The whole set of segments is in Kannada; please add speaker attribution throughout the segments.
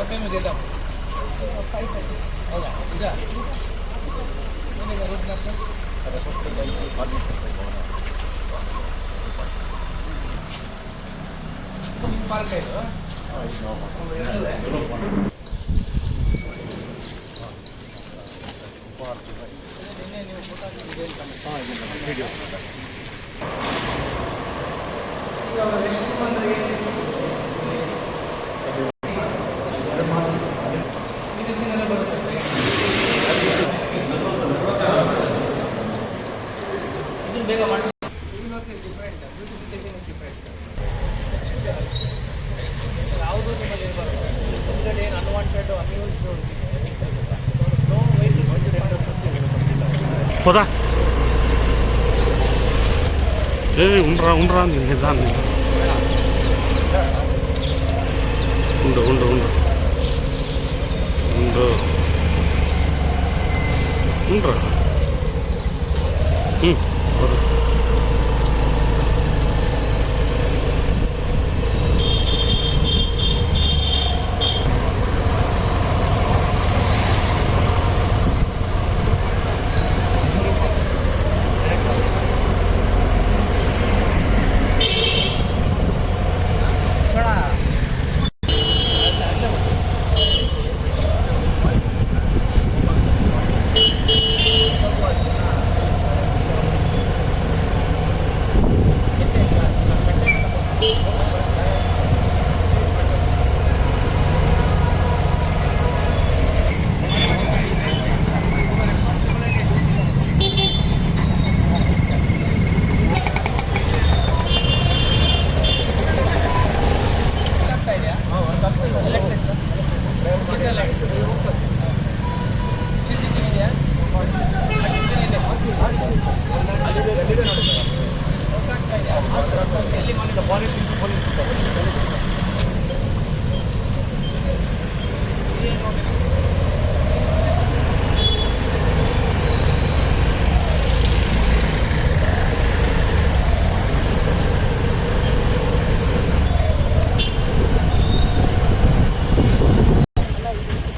Speaker 1: होते मैं देता हूँ। पार्क है हाँ? ये वीडियो। bigger ones. போதா. ஏய் உண்றா உண்றா நீங்க தான் உண்டு உண்டு உண்டு. உண்டு. உண்றா. ம். ವೈಟ್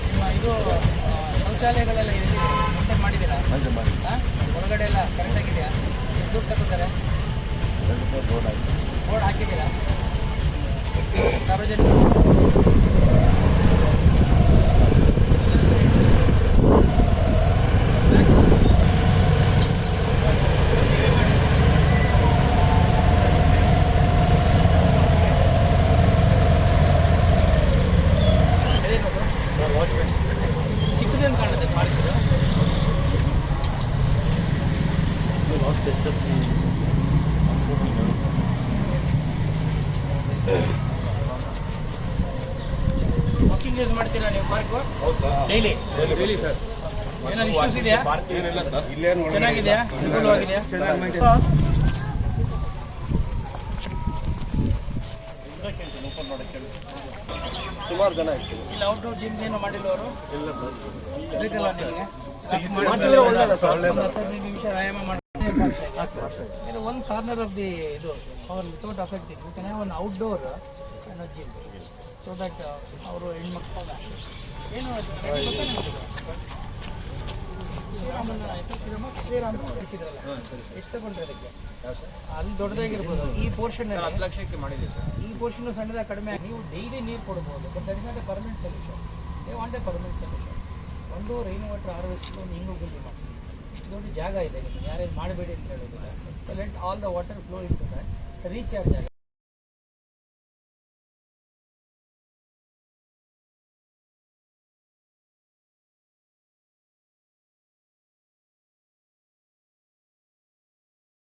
Speaker 1: ನಿಮ್ಮ ಇದು ಆ, ಶೌಚಾಲಯಗಳೆಲ್ಲ ಮಾಡಿದ್ದೀರಾ? ಹೊರಗಡೆ ಎಲ್ಲ ಕರೆಕ್ಟ್ ಆಗಿದೆಯಾ? ಎಷ್ಟು ದುಡ್ಡು ತಗೋತಾರೆ ಬೋರ್ಡ್ ಹಾಕಿದ್ದೀರಾ? ಸಾರ್ವಜನಿಕ ಅದೇನದು? ಚಿಕ್ಕದೇನು ಕಾಣುತ್ತೆ ಪಾರ್ಕ್ ಇದು ವಾಕಿಂಗ್ ಯೂಸ್ ಮಾಡ್ತೀರಾ ನೀವು ಪಾರ್ಕ್ ಡೈಲಿ ಏನಾದ್ರು ಇಶ್ಯೂಸ್ ಇದೆಯಾ? ಚೆನ್ನಾಗಿದೆಯಾ? ಅನುಕೂಲವಾಗಿದೆಯಾ
Speaker 2: ಸುಮಾರು ಜನ ಇರ್ತೀವಿ.
Speaker 1: ಇಲ್ಲಿ ಔಟ್ಡೋರ್ ಜಿಮ್ ಏನು ಮಾಡಿಲ್ಲ ಅವರು? ಬೇಕಲ್ಲ ನಿಮಗೆ?
Speaker 2: ಒಳ್ಳೇದು ಸರ್, ಒಳ್ಳೇದು.
Speaker 1: ಹತ್ತು ಹದಿನೈದು ನಿಮಿಷ ವ್ಯಾಯಾಮ ಮಾಡಿ ಇದು ಒಂದು ಕಾರ್ನರ್ ಆಫ್ ದಿ ಇದು hour without affecting you can one outdoor energy so that ಅವರು ಹೆಣ್ಮಕ್ಳು. ಏನು ಶ್ರೀರಾಮ ಕಳಿಸಿದ್ರಲ್ಲ. ಎಷ್ಟು ತಗೊಂಡ್ರೆ ಅದಕ್ಕೆ? ಅಲ್ಲಿ ದೊಡ್ಡದಾಗಿರ್ಬೋದು. ಈ ಪೋರ್ಷನ್ ಹತ್ತು ಲಕ್ಷಕ್ಕೆ ಮಾಡಿದ್ದೀವಿ ಈ ಪೋರ್ಷನ್ ಸಣ್ಣದಾಗ ಕಡಿಮೆ ನೀವು ಡೈಲಿ ನೀರು ಕೊಡ್ಬೋದು. But that is not a permanent solution they want a permanent solution ಒಂದು ರೈನ್ ವಾಟರ್ ಹಾರ್ವೆಸ್ಟ್ ಒಂದು ಹಿಂಗು ಗುಂಡಿ ಮಾಡಿಸಿ. ಜಾಗ ಇದೆ, ನಿಮಗೆ ಯಾರೇನು ಮಾಡಬೇಡಿ ಅಂತ ಹೇಳೋದಿಲ್ಲ. So let all the water flow into that recharge ಆಗುತ್ತೆ.